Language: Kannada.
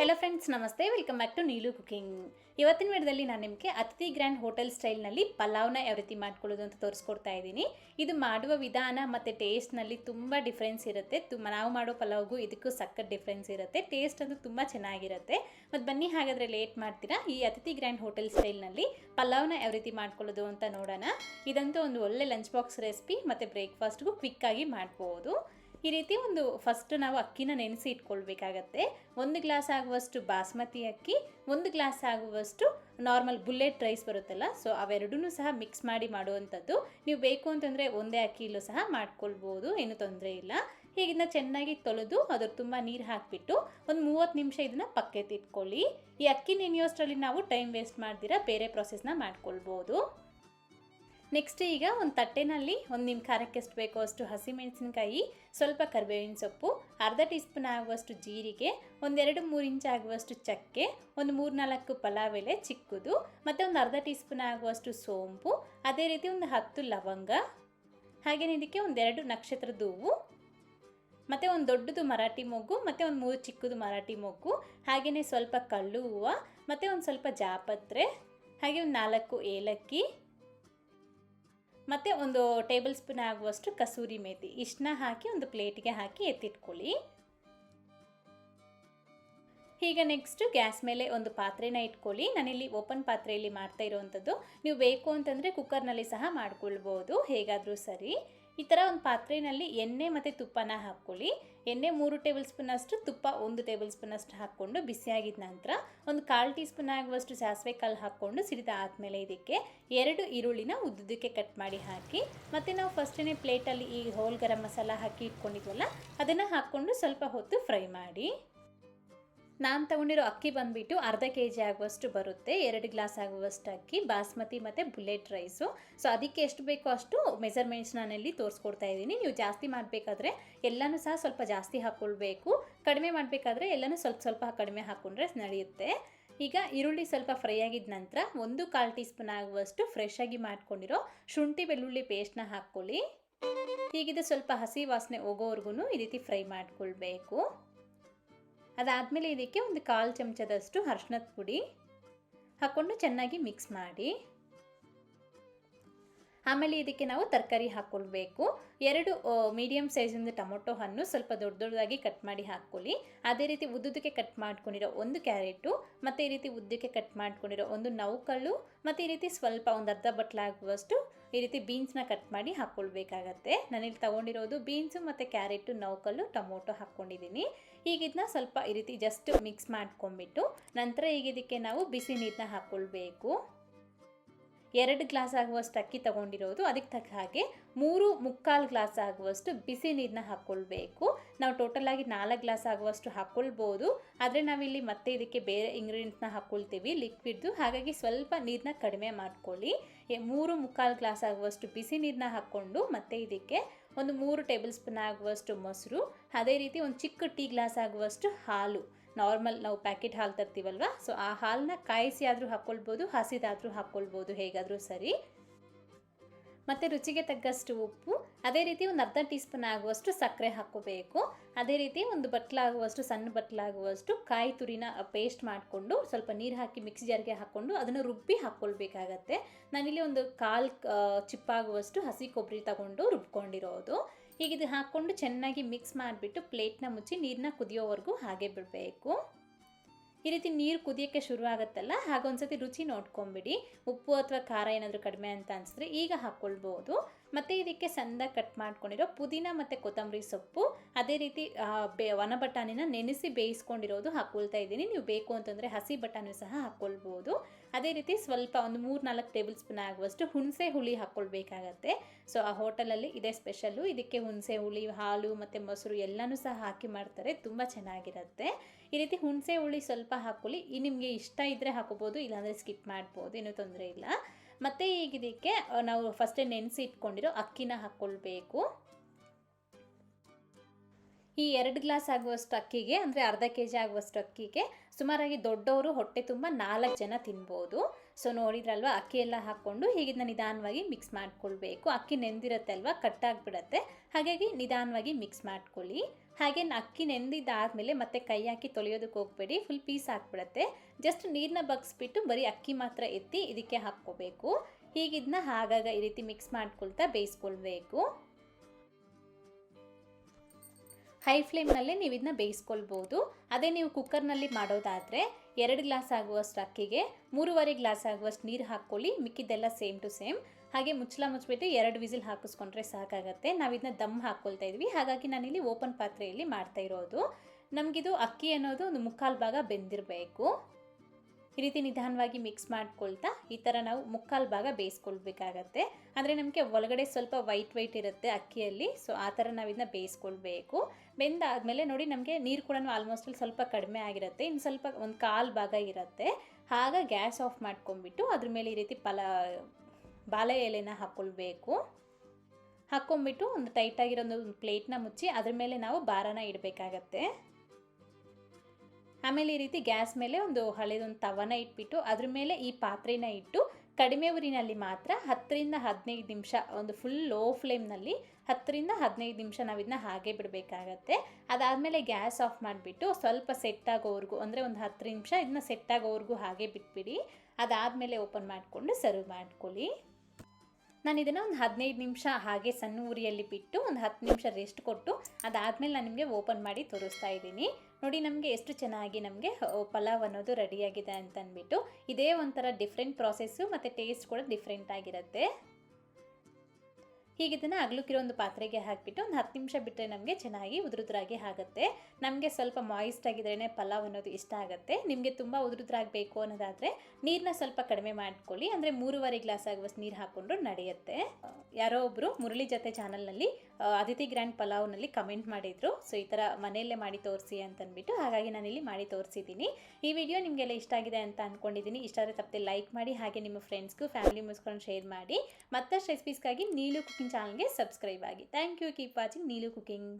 ಹೆಲೋ ಫ್ರೆಂಡ್ಸ್ ನಮಸ್ತೆ. Welcome back to Neelu cooking ಇವತ್ತಿನ ವಿಡಿಯೋದಲ್ಲಿ ನಾನು ನಿಮಗೆ ಅತಿಥಿ ಗ್ರ್ಯಾಂಡ್ ಹೋಟೆಲ್ ಸ್ಟೈಲ್ನಲ್ಲಿ ಪಲಾವ್ನ ಯಾವ ರೀತಿ ಮಾಡ್ಕೊಳ್ಳೋದು ಅಂತ ತೋರಿಸ್ಕೊಡ್ತಾ ಇದ್ದೀನಿ. ಇದು ಮಾಡುವ ವಿಧಾನ ಮತ್ತು ಟೇಸ್ಟ್ನಲ್ಲಿ ತುಂಬ ಡಿಫ್ರೆನ್ಸ್ ಇರುತ್ತೆ. ತುಂಬ ನಾವು ಮಾಡೋ ಪಲಾವ್ಗೂ ಇದಕ್ಕೂ ಸಖತ್ ಡಿಫ್ರೆನ್ಸ್ ಇರುತ್ತೆ. ಟೇಸ್ಟ್ ಅಂತೂ ತುಂಬ ಚೆನ್ನಾಗಿರುತ್ತೆ. ಮತ್ತು ಬನ್ನಿ ಹಾಗಾದರೆ ಲೇಟ್ ಮಾಡ್ತೀರಾ? ಈ ಅತಿಥಿ ಗ್ರ್ಯಾಂಡ್ ಹೋಟೆಲ್ ಸ್ಟೈಲ್ನಲ್ಲಿ ಪಲಾವ್ನ ಯಾವ ರೀತಿ ಮಾಡ್ಕೊಳ್ಳೋದು ಅಂತ ನೋಡೋಣ. ಇದಂತೂ ಒಂದು ಒಳ್ಳೆ ಲಂಚ್ ಬಾಕ್ಸ್ ರೆಸಿಪಿ ಮತ್ತು ಬ್ರೇಕ್ಫಾಸ್ಟ್ಗೂ ಕ್ವಿಕ್ಕಾಗಿ ಮಾಡ್ಬೋದು. ಈ ರೀತಿ ಒಂದು ಫಸ್ಟ್ ನಾವು ಅಕ್ಕಿನ ನೆನೆಸಿ ಇಟ್ಕೊಳ್ಬೇಕಾಗತ್ತೆ. ಒಂದು ಗ್ಲಾಸ್ ಆಗುವಷ್ಟು ಬಾಸ್ಮತಿ ಅಕ್ಕಿ, ಒಂದು ಗ್ಲಾಸ್ ಆಗುವಷ್ಟು ನಾರ್ಮಲ್ ಬುಲೆಟ್ ರೈಸ್ ಬರುತ್ತಲ್ಲ ಸೊ ಅವೆರಡೂ ಸಹ ಮಿಕ್ಸ್ ಮಾಡಿ ಮಾಡುವಂಥದ್ದು. ನೀವು ಬೇಕು ಅಂತಂದರೆ ಒಂದೇ ಅಕ್ಕಿಲೂ ಸಹ ಮಾಡ್ಕೊಳ್ಬೋದು, ಏನು ತೊಂದರೆ ಇಲ್ಲ. ಹೀಗಿಂದ ಚೆನ್ನಾಗಿ ತೊಳೆದು ಅದ್ರ ತುಂಬ ನೀರು ಹಾಕಿಬಿಟ್ಟು ಒಂದು ಮೂವತ್ತು ನಿಮಿಷ ಇದನ್ನು ಪಕ್ಕೆತ್ತಿಟ್ಕೊಳ್ಳಿ ಈ ಅಕ್ಕಿ ನೆನೆಯೋಷ್ಟರಲ್ಲಿ ನಾವು ಟೈಮ್ ವೇಸ್ಟ್ ಮಾಡ್ದಿರ ಬೇರೆ ಪ್ರೊಸೆಸ್ನ ಮಾಡ್ಕೊಳ್ಬೋದು. ನೆಕ್ಸ್ಟ್ ಈಗ ಒಂದು ತಟ್ಟೆನಲ್ಲಿ ಒಂದು ನಿಮ್ಮ ಖಾರಕ್ಕೆ ಎಷ್ಟು ಬೇಕೋ ಅಷ್ಟು ಹಸಿಮೆಣಸಿನಕಾಯಿ, ಸ್ವಲ್ಪ ಕರಿಬೇವಿನ ಸೊಪ್ಪು, ಅರ್ಧ ಟೀ ಸ್ಪೂನ್ ಆಗುವಷ್ಟು ಜೀರಿಗೆ ಒಂದೆರಡು ಮೂರು ಇಂಚ್ ಆಗುವಷ್ಟು ಚಕ್ಕೆ, ಒಂದು ಮೂರು ನಾಲ್ಕು ಪಲಾವ್ ಎಲೆ ಚಿಕ್ಕದು, ಮತ್ತು ಒಂದು ಅರ್ಧ ಟೀ ಸ್ಪೂನ್ ಆಗುವಷ್ಟು ಸೋಂಪು, ಅದೇ ರೀತಿ ಒಂದು ಹತ್ತು ಲವಂಗ, ಹಾಗೇನೆ ಇದಕ್ಕೆ ಒಂದೆರಡು ನಕ್ಷತ್ರದ ಹೂವು ಮತ್ತು ಒಂದು ದೊಡ್ಡದು ಮರಾಠಿ ಮೊಗ್ಗು, ಮತ್ತು ಒಂದು ಮೂರು ಚಿಕ್ಕದು ಮರಾಠಿ ಮೊಗ್ಗು ಹಾಗೆಯೇ ಸ್ವಲ್ಪ ಕಳ್ಳು ಹೂವು, ಮತ್ತು ಒಂದು ಸ್ವಲ್ಪ ಜಾಪತ್ರೆ, ಹಾಗೆ ಒಂದು ನಾಲ್ಕು ಏಲಕ್ಕಿ ಮತ್ತು ಒಂದು ಟೇಬಲ್ ಸ್ಪೂನ್ ಆಗುವಷ್ಟು ಕಸೂರಿ ಮೇಥಿ ಇಷ್ಟನ್ನ ಹಾಕಿ ಒಂದು ಪ್ಲೇಟಿಗೆ ಹಾಕಿ ಎತ್ತಿಟ್ಕೊಳ್ಳಿ. ಈಗ ನೆಕ್ಸ್ಟು ಗ್ಯಾಸ್ ಮೇಲೆ ಒಂದು ಪಾತ್ರೆನ ಇಟ್ಕೊಳ್ಳಿ. ನಾನಿಲ್ಲಿ ಓಪನ್ ಪಾತ್ರೆಯಲ್ಲಿ ಮಾಡ್ತಾ ಇರೋವಂಥದ್ದು ನೀವು ಬೇಕು ಅಂತಂದರೆ ಕುಕ್ಕರ್ನಲ್ಲಿ ಸಹ ಮಾಡ್ಕೊಳ್ಬೋದು. ಹೇಗಾದರೂ ಸರಿ. ಈ ಥರ ಒಂದು ಪಾತ್ರೆಯಲ್ಲಿ ಎಣ್ಣೆ ಮತ್ತು ತುಪ್ಪನ ಹಾಕ್ಕೊಳ್ಳಿ. ಎಣ್ಣೆ ಮೂರು ಟೇಬಲ್ ಸ್ಪೂನಷ್ಟು ತುಪ್ಪ ಒಂದು ಟೇಬಲ್ ಸ್ಪೂನಷ್ಟು ಹಾಕ್ಕೊಂಡು ಬಿಸಿಯಾಗಿದ ನಂತರ ಒಂದು ಕಾಲು ಟೀ ಸ್ಪೂನ್ ಆಗುವಷ್ಟು ಸಾಸಿವೆ ಕಾಲು ಹಾಕ್ಕೊಂಡು ಸಿಡಿದ ಆದಮೇಲೆ ಇದಕ್ಕೆ ಎರಡು ಈರುಳ್ಳಿನ ಉದ್ದುದಕ್ಕೆ ಕಟ್ ಮಾಡಿ ಹಾಕಿ, ಮತ್ತು ನಾವು ಫಸ್ಟೇ ಪ್ಲೇಟಲ್ಲಿ ಈ ಹೋಲ್ ಗರಂ ಮಸಾಲ ಹಾಕಿ ಇಟ್ಕೊಂಡಿದ್ವಲ್ಲ, ಅದನ್ನು ಹಾಕ್ಕೊಂಡು ಸ್ವಲ್ಪ ಹೊತ್ತು ಫ್ರೈ ಮಾಡಿ. ನಾನು ತಗೊಂಡಿರೋ ಅಕ್ಕಿ ಬಂದುಬಿಟ್ಟು ಅರ್ಧ ಕೆ ಜಿ ಆಗುವಷ್ಟು ಬರುತ್ತೆ, ಎರಡು ಗ್ಲಾಸ್ ಆಗುವಷ್ಟು ಅಕ್ಕಿ, ಬಾಸ್ಮತಿ ಮತ್ತು ಬುಲೆಟ್ ರೈಸು. ಸೊ ಅದಕ್ಕೆ ಎಷ್ಟು ಬೇಕೋ ಅಷ್ಟು ಮೆಸರ್ಮೆಂಟ್ಸ್ ನಾನಲ್ಲಿ ತೋರಿಸ್ಕೊಡ್ತಾ ಇದ್ದೀನಿ. ನೀವು ಜಾಸ್ತಿ ಮಾಡಬೇಕಾದ್ರೆ ಎಲ್ಲನೂ ಸಹ ಸ್ವಲ್ಪ ಜಾಸ್ತಿ ಹಾಕ್ಕೊಳ್ಬೇಕು ಕಡಿಮೆ ಮಾಡಬೇಕಾದ್ರೆ ಎಲ್ಲನೂ ಸ್ವಲ್ಪ ಸ್ವಲ್ಪ ಕಡಿಮೆ ಹಾಕ್ಕೊಂಡ್ರೆ ನಡೆಯುತ್ತೆ. ಈಗ ಈರುಳ್ಳಿ ಸ್ವಲ್ಪ ಫ್ರೈ ಆಗಿದ ನಂತರ ಒಂದು ಕಾಲು ಟೀ ಸ್ಪೂನ್ ಆಗುವಷ್ಟು ಫ್ರೆಶ್ ಆಗಿ ಮಾಡ್ಕೊಂಡಿರೋ ಶುಂಠಿ ಬೆಳ್ಳುಳ್ಳಿ ಪೇಸ್ಟ್ನ ಹಾಕ್ಕೊಳ್ಳಿ. ಹೀಗಿದೆ ಸ್ವಲ್ಪ ಹಸಿ ವಾಸನೆ ಹೋಗೋವರೆಗೂ ಈ ರೀತಿ ಫ್ರೈ ಮಾಡ್ಕೊಳ್ಬೇಕು. ಅದಾದಮೇಲೆ ಇದಕ್ಕೆ ಒಂದು ಕಾಲು ಚಮಚದಷ್ಟು ಅರ್ಶಿನದ ಪುಡಿ ಹಾಕ್ಕೊಂಡು ಚೆನ್ನಾಗಿ ಮಿಕ್ಸ್ ಮಾಡಿ ಆಮೇಲೆ ಇದಕ್ಕೆ ನಾವು ತರಕಾರಿ ಹಾಕ್ಕೊಳ್ಬೇಕು ಎರಡು ಮೀಡಿಯಮ್ ಸೈಜಿಂದ ಟೊಮೊಟೊ ಹಣ್ಣು ಸ್ವಲ್ಪ ದೊಡ್ಡ ದೊಡ್ಡದಾಗಿ ಕಟ್ ಮಾಡಿ ಹಾಕ್ಕೊಳ್ಳಿ. ಅದೇ ರೀತಿ ಉದ್ದುದಕ್ಕೆ ಕಟ್ ಮಾಡ್ಕೊಂಡಿರೋ ಒಂದು ಕ್ಯಾರೆಟು ಮತ್ತು ಈ ರೀತಿ ಉದ್ದಕ್ಕೆ ಕಟ್ ಮಾಡ್ಕೊಂಡಿರೋ ಒಂದು ನೌಕಲ್ಲು, ಮತ್ತು ಈ ರೀತಿ ಸ್ವಲ್ಪ ಒಂದು ಅರ್ಧ ಬಟ್ಲಾಗುವಷ್ಟು ಈ ರೀತಿ ಬೀನ್ಸ್ನ ಕಟ್ ಮಾಡಿ ಹಾಕ್ಕೊಳ್ಬೇಕಾಗತ್ತೆ ನಾನಿಲ್ಲಿ ತೊಗೊಂಡಿರೋದು ಬೀನ್ಸು ಮತ್ತು ಕ್ಯಾರೆಟು ನೌಕಲ್ಲು, ಟೊಮೊಟೊ ಹಾಕ್ಕೊಂಡಿದ್ದೀನಿ. ಈಗ ಸ್ವಲ್ಪ ಈ ರೀತಿ ಜಸ್ಟ್ ಮಿಕ್ಸ್ ಮಾಡ್ಕೊಂಬಿಟ್ಟು ನಂತರ ಈಗ ಇದಕ್ಕೆ ನಾವು ಬಿಸಿ ನೀರನ್ನ ಹಾಕ್ಕೊಳ್ಬೇಕು ಎರಡು ಗ್ಲಾಸ್ ಆಗುವಷ್ಟು ಅಕ್ಕಿ ತಗೊಂಡಿರೋದು. ಅದಕ್ಕೆ ತಕ್ಕ ಹಾಗೆ ಮೂರು ಮುಕ್ಕಾಲು ಗ್ಲಾಸ್ ಆಗುವಷ್ಟು ಬಿಸಿ ನೀರನ್ನ ಹಾಕ್ಕೊಳ್ಬೇಕು. ನಾವು ಟೋಟಲಾಗಿ ನಾಲ್ಕು ಗ್ಲಾಸ್ ಆಗುವಷ್ಟು ಹಾಕ್ಕೊಳ್ಬೋದು. ಆದರೆ ನಾವಿಲ್ಲಿ ಮತ್ತೆ ಇದಕ್ಕೆ ಬೇರೆ ಇಂಗ್ರೀಡಿಯೆಂಟ್ನ ಹಾಕ್ಕೊಳ್ತೀವಿ ಲಿಕ್ವಿಡ್ದು ಹಾಗಾಗಿ ಸ್ವಲ್ಪ ನೀರನ್ನ ಕಡಿಮೆ ಮಾಡ್ಕೊಳ್ಳಿ. ಮೂರು ಮುಕ್ಕಾಲು ಗ್ಲಾಸ್ ಆಗುವಷ್ಟು ಬಿಸಿ ನೀರನ್ನ ಹಾಕ್ಕೊಂಡು ಮತ್ತೆ ಇದಕ್ಕೆ ಒಂದು ಮೂರು ಟೇಬಲ್ ಸ್ಪೂನ್ ಆಗುವಷ್ಟು ಮೊಸರು. ಅದೇ ರೀತಿ ಒಂದು ಚಿಕ್ಕ ಟೀ ಗ್ಲಾಸ್ ಆಗುವಷ್ಟು ಹಾಲು. ನಾರ್ಮಲ್ ನಾವು ಪ್ಯಾಕೆಟ್ ಹಾಲು ತರ್ತೀವಲ್ವ? ಸೊ ಆ ಹಾಲನ್ನ ಕಾಯಿಸಿ ಆದರೂ ಹಾಕ್ಕೊಳ್ಬೋದು ಹಸಿದಾದರೂ ಹಾಕ್ಕೊಳ್ಬೋದು ಹೇಗಾದರೂ ಸರಿ. ಮತ್ತು ರುಚಿಗೆ ತಗ್ಗಷ್ಟು ಉಪ್ಪು, ಅದೇ ರೀತಿ ಒಂದು ಅರ್ಧ ಟೀ ಸ್ಪೂನ್ ಆಗುವಷ್ಟು ಸಕ್ಕರೆ ಹಾಕ್ಕೋಬೇಕು. ಅದೇ ರೀತಿ ಒಂದು ಬಟ್ಲಾಗುವಷ್ಟು, ಸಣ್ಣ ಬಟ್ಲಾಗುವಷ್ಟು ಕಾಯಿ ತುರಿನ ಪೇಸ್ಟ್ ಮಾಡಿಕೊಂಡು ಸ್ವಲ್ಪ ನೀರು ಹಾಕಿ ಮಿಕ್ಸಿ ಜಾರ್ಗೆ ಹಾಕ್ಕೊಂಡು ಅದನ್ನು ರುಬ್ಬಿ ಹಾಕ್ಕೊಳ್ಬೇಕಾಗತ್ತೆ ನಾನಿಲ್ಲಿ ಒಂದು ಕಾಲು ಚಿಪ್ಪಾಗುವಷ್ಟು ಹಸಿ ಕೊಬ್ಬರಿ ತಗೊಂಡು ರುಬ್ಕೊಂಡಿರೋದು. ಈಗ ಇದು ಹಾಕ್ಕೊಂಡು ಚೆನ್ನಾಗಿ ಮಿಕ್ಸ್ ಮಾಡಿಬಿಟ್ಟು ಪ್ಲೇಟ್ನ ಮುಚ್ಚಿ ನೀರನ್ನ ಕುದಿಯೋವರೆಗೂ ಹಾಗೆ ಬಿಡಬೇಕು. ಈ ರೀತಿ ನೀರು ಕುದಿಯೋಕ್ಕೆ ಶುರು ಆಗುತ್ತಲ್ಲ? ಹಾಗೊಂದ್ಸತಿ ರುಚಿ ನೋಡ್ಕೊಂಬಿಡಿ. ಉಪ್ಪು ಅಥವಾ ಖಾರ ಏನಾದರೂ ಕಡಿಮೆ ಅಂತ ಅನಿಸಿದ್ರೆ ಈಗ ಹಾಕ್ಕೊಳ್ಬೋದು. ಮತ್ತು ಇದಕ್ಕೆ ಸಂದ ಕಟ್ ಮಾಡ್ಕೊಂಡಿರೋ ಪುದೀನ ಮತ್ತು ಕೊತ್ತಂಬರಿ ಸೊಪ್ಪು, ಅದೇ ರೀತಿ ಬೇ ಒಣ ಬಟಾಣಿನ ನೆನೆಸಿ ಬೇಯಿಸ್ಕೊಂಡಿರೋದು ಹಾಕ್ಕೊಳ್ತಾ ಇದ್ದೀನಿ. ನೀವು ಬೇಕು ಅಂತಂದರೆ ಹಸಿ ಬಟಾಣಿ ಸಹ ಹಾಕ್ಕೊಳ್ಬೋದು ಅದೇ ರೀತಿ ಸ್ವಲ್ಪ ಒಂದು ಮೂರು ನಾಲ್ಕು ಟೇಬಲ್ ಸ್ಪೂನ್ ಆಗುವಷ್ಟು ಹುಣಸೆ ಹುಳಿ ಹಾಕ್ಕೊಳ್ಬೇಕಾಗತ್ತೆ ಸೊ, ಆ ಹೋಟೆಲಲ್ಲಿ ಇದೇ ಸ್ಪೆಷಲ್ಲು. ಇದಕ್ಕೆ ಹುಣಸೆ ಹುಳಿ, ಹಾಲು ಮತ್ತು ಮೊಸರು ಎಲ್ಲನೂ ಸಹ ಹಾಕಿ ಮಾಡ್ತಾರೆ. ತುಂಬ ಚೆನ್ನಾಗಿರುತ್ತೆ. ಈ ರೀತಿ ಹುಣಸೆ ಹುಳಿ ಸ್ವಲ್ಪ ಹಾಕ್ಕೊಳ್ಳಿ ಈ ನಿಮಗೆ ಇಷ್ಟ ಇದ್ದರೆ ಹಾಕೋಬೋದು, ಇಲ್ಲಾಂದರೆ ಸ್ಕಿಪ್ ಮಾಡ್ಬೋದು. ಏನೂ ತೊಂದರೆ ಇಲ್ಲ. ಮತ್ತು ಈಗ ಇದಕ್ಕೆ ನಾವು ಫಸ್ಟೇ ನೆನೆಸಿ ಇಟ್ಕೊಂಡಿರೋ ಅಕ್ಕಿನ ಹಾಕ್ಕೊಳ್ಬೇಕು ಈ ಎರಡು ಗ್ಲಾಸ್ ಆಗುವಷ್ಟು ಅಕ್ಕಿಗೆ, ಅಂದರೆ ಅರ್ಧ ಕೆ ಜಿ ಆಗುವಷ್ಟು ಅಕ್ಕಿಗೆ ಸುಮಾರಾಗಿ ದೊಡ್ಡವರು, ಹೊಟ್ಟೆ ತುಂಬ ನಾಲ್ಕು ಜನ ತಿನ್ಬೋದು. ಸೊ ನೋಡಿದ್ರಲ್ವ ಅಕ್ಕಿ ಎಲ್ಲ ಹಾಕ್ಕೊಂಡು ಹೀಗಿದ್ನ ನಿಧಾನವಾಗಿ ಮಿಕ್ಸ್ ಮಾಡ್ಕೊಳ್ಬೇಕು. ಅಕ್ಕಿ ನೆಂದಿರುತ್ತೆ ಅಲ್ವಾ ಕಟ್ಟಾಗ್ಬಿಡತ್ತೆ. ಹಾಗಾಗಿ ನಿಧಾನವಾಗಿ ಮಿಕ್ಸ್ ಮಾಡ್ಕೊಳ್ಳಿ. ಹಾಗೆ ಅಕ್ಕಿ ನೆಂದಿದ್ದಾದಮೇಲೆ ಮತ್ತೆ ಕೈ ಹಾಕಿ ತೊಳೆಯೋದಕ್ಕೆ ಹೋಗಬೇಡಿ. ಫುಲ್ ಪೀಸ್ ಹಾಕ್ಬಿಡತ್ತೆ ಜಸ್ಟ್ ನೀರನ್ನ ಬಗ್ಸ್ಬಿಟ್ಟು ಬರೀ ಅಕ್ಕಿ ಮಾತ್ರ ಎತ್ತಿ ಇದಕ್ಕೆ ಹಾಕ್ಕೋಬೇಕು. ಹೀಗಿದ್ನ ಆಗಾಗ ಈ ರೀತಿ ಮಿಕ್ಸ್ ಮಾಡ್ಕೊಳ್ತಾ ಬೇಯಿಸ್ಕೊಳ್ಬೇಕು. ಹೈ ಫ್ಲೇಮ್ನಲ್ಲಿ ನೀವು ಇದನ್ನ ಬೇಯಿಸ್ಕೊಳ್ಬೋದು. ಅದೇ ನೀವು ಕುಕ್ಕರ್ನಲ್ಲಿ ಮಾಡೋದಾದರೆ ಎರಡು ಗ್ಲಾಸ್ ಆಗುವಷ್ಟು ಅಕ್ಕಿಗೆ, ಮೂರುವರೆ ಗ್ಲಾಸ್ ಆಗುವಷ್ಟು ನೀರು ಹಾಕ್ಕೊಳ್ಳಿ, ಮಿಕ್ಕಿದ್ದೆಲ್ಲ ಸೇಮ್ ಟು ಸೇಮ್. ಹಾಗೆ ಮುಚ್ಚಳ ಮುಚ್ಚಿಬಿಟ್ಟು ಎರಡು ವಿಸಿಲ್ ಹಾಕಿಸ್ಕೊಂಡ್ರೆ ಸಾಕಾಗತ್ತೆ. ನಾವು ಇದನ್ನ ದಮ್ ಹಾಕ್ಕೊಳ್ತಾ ಇದ್ವಿ. ಹಾಗಾಗಿ ನಾನಿಲ್ಲಿ ಓಪನ್ ಪಾತ್ರೆಯಲ್ಲಿ ಮಾಡ್ತಾ ಇರೋದು. ನಮಗಿದು ಅಕ್ಕಿ ಅನ್ನೋದು ಒಂದು ಮುಕ್ಕಾಲು ಭಾಗ ಬೆಂದಿರಬೇಕು. ಈ ರೀತಿ ನಿಧಾನವಾಗಿ ಮಿಕ್ಸ್ ಮಾಡ್ಕೊಳ್ತಾ ಈ ಥರ ನಾವು ಮುಕ್ಕಾಲು ಭಾಗ ಬೇಯಿಸ್ಕೊಳ್ಬೇಕಾಗತ್ತೆ. ಅಂದರೆ ನಮಗೆ ಒಳಗಡೆ ಸ್ವಲ್ಪ ವೈಟ್ ವೈಟ್ ಇರುತ್ತೆ ಅಕ್ಕಿಯಲ್ಲಿ ಸೊ ಆ ಥರ ನಾವು ಇದನ್ನ ಬೇಯಿಸ್ಕೊಳ್ಬೇಕು. ಬೆಂದಾದಮೇಲೆ ನೋಡಿ ನಮಗೆ ನೀರು ಕೂಡ ಆಲ್ಮೋಸ್ಟ್ ಸ್ವಲ್ಪ ಕಡಿಮೆ ಆಗಿರುತ್ತೆ ಇನ್ನು ಸ್ವಲ್ಪ ಒಂದು ಕಾಲು ಭಾಗ ಇರುತ್ತೆ. ಆಗ ಗ್ಯಾಸ್ ಆಫ್ ಮಾಡ್ಕೊಂಬಿಟ್ಟು ಅದ್ರ ಮೇಲೆ ಈ ರೀತಿ ಪಲ, ಬಾಳೆ ಎಲೆನ ಹಾಕ್ಕೊಳ್ಬೇಕು ಹಾಕ್ಕೊಂಬಿಟ್ಟು ಒಂದು ಟೈಟಾಗಿರೋ ಒಂದು ಪ್ಲೇಟ್ನ ಮುಚ್ಚಿ ಅದ್ರ ಮೇಲೆ ನಾವು ಬಾರನ ಇಡಬೇಕಾಗತ್ತೆ. ಆಮೇಲೆ ಈ ರೀತಿ ಗ್ಯಾಸ್ ಮೇಲೆ ಒಂದು ಹಳೆದೊಂದು ತವನ ಇಟ್ಬಿಟ್ಟು ಅದ್ರ ಮೇಲೆ ಈ ಪಾತ್ರೆನ ಇಟ್ಟು ಕಡಿಮೆ ಉರಿನಲ್ಲಿ ಮಾತ್ರ ಹತ್ತರಿಂದ ಹದಿನೈದು ನಿಮಿಷ, ಒಂದು ಫುಲ್ ಲೋ ಫ್ಲೇಮ್ನಲ್ಲಿ ಹತ್ತರಿಂದ ಹದಿನೈದು ನಿಮಿಷ ನಾವು ಇದನ್ನ ಹಾಗೆ ಬಿಡಬೇಕಾಗತ್ತೆ. ಅದಾದಮೇಲೆ ಗ್ಯಾಸ್ ಆಫ್ ಮಾಡಿಬಿಟ್ಟು ಸ್ವಲ್ಪ ಸೆಟ್ ಆಗೋವರೆಗೂ, ಅಂದರೆ ಒಂದು ಹತ್ತು ನಿಮಿಷ ಇದನ್ನ ಸೆಟ್ ಆಗೋವರೆಗೂ ಹಾಗೆ ಬಿಟ್ಬಿಡಿ. ಅದಾದಮೇಲೆ ಓಪನ್ ಮಾಡಿಕೊಂಡು ಸರ್ವ್ ಮಾಡ್ಕೊಳ್ಳಿ. ನಾನು ಇದನ್ನು ಒಂದು ಹದಿನೈದು ನಿಮಿಷ ಹಾಗೆ ಸಣ್ಣ ಉರಿಯಲ್ಲಿ ಬಿಟ್ಟು ಒಂದು ಹತ್ತು ನಿಮಿಷ ರೆಸ್ಟ್ ಕೊಟ್ಟು ಅದಾದಮೇಲೆ ನಾನು ನಿಮಗೆ ಓಪನ್ ಮಾಡಿ ತೋರಿಸ್ತಾ ಇದ್ದೀನಿ. ನೋಡಿ ನಮಗೆ ಎಷ್ಟು ಚೆನ್ನಾಗಿ ನಮಗೆ ಪಲಾವ್ ಅನ್ನೋದು ರೆಡಿಯಾಗಿದೆ ಅಂತಂದ್ಬಿಟ್ಟು ಇದೇ ಒಂಥರ ಡಿಫ್ರೆಂಟ್ ಪ್ರಾಸೆಸ್ಸು ಮತ್ತು ಟೇಸ್ಟ್ ಕೂಡ ಡಿಫ್ರೆಂಟ್ ಆಗಿರುತ್ತೆ. ಹೀಗೆ ಇದನ್ನು ಅಗ್ಲಕ್ಕಿರೋ ಒಂದು ಪಾತ್ರೆಗೆ ಹಾಕಿಬಿಟ್ಟು ಒಂದು ಹತ್ತು ನಿಮಿಷ ಬಿಟ್ಟರೆ ನಮಗೆ ಚೆನ್ನಾಗಿ ಉದುರುದ್ರಾಗಿ ಆಗುತ್ತೆ. ನಮಗೆ ಸ್ವಲ್ಪ ಮಾಯಿಸ್ಟ್ ಆಗಿದ್ರೇ ಪಲಾವ್ ಅನ್ನೋದು ಇಷ್ಟ ಆಗುತ್ತೆ. ನಿಮಗೆ ತುಂಬ ಉದುರುದ್ರಾಗಬೇಕು ಅನ್ನೋದಾದರೆ ನೀರನ್ನ ಸ್ವಲ್ಪ ಕಡಿಮೆ ಮಾಡ್ಕೊಳ್ಳಿ. ಅಂದರೆ ಮೂರುವರೆ ಗ್ಲಾಸ್ ಆಗುವಷ್ಟು ನೀರು ಹಾಕ್ಕೊಂಡ್ರು ನಡೆಯುತ್ತೆ. ಯಾರೋ ಒಬ್ಬರು ಮುರಳಿ ಜೊತೆ ಚಾನಲ್ನಲ್ಲಿ ಅದಿತಿ ಗ್ರ್ಯಾಂಡ್ ಪಲಾವ್ನಲ್ಲಿ ಕಮೆಂಟ್ ಮಾಡಿದರು. ಸೊ, ಈ ಥರ ಮನೆಯಲ್ಲೇ ಮಾಡಿ ತೋರಿಸಿ ಅಂತಂದ್ಬಿಟ್ಟು ಹಾಗಾಗಿ ನಾನಿಲ್ಲಿ ಮಾಡಿ ತೋರಿಸಿದ್ದೀನಿ. ಈ ವಿಡಿಯೋ ನಿಮಗೆಲ್ಲ ಇಷ್ಟ ಆಗಿದೆ ಅಂತ ಅಂದ್ಕೊಂಡಿದ್ದೀನಿ ಇಷ್ಟ ಆದರೆ ತಪ್ಪದೆ ಲೈಕ್ ಮಾಡಿ, ಹಾಗೆ ನಿಮ್ಮ ಫ್ರೆಂಡ್ಸ್ಗೂ, ಫ್ಯಾಮಿಲಿ ಮೆಂಬರ್ಸ್ಗಳನ್ನು ಶೇರ್ ಮಾಡಿ. ಮತ್ತಷ್ಟು ರೆಸಿಪೀಸ್ಗಾಗಿ ನೀಲು ಕುಕಿಂಗ್ ಚಾನಲ್ಗೆ ಸಬ್ಸ್ಕ್ರೈಬ್ ಆಗಿ. Thank you. Keep watching Neelu cooking.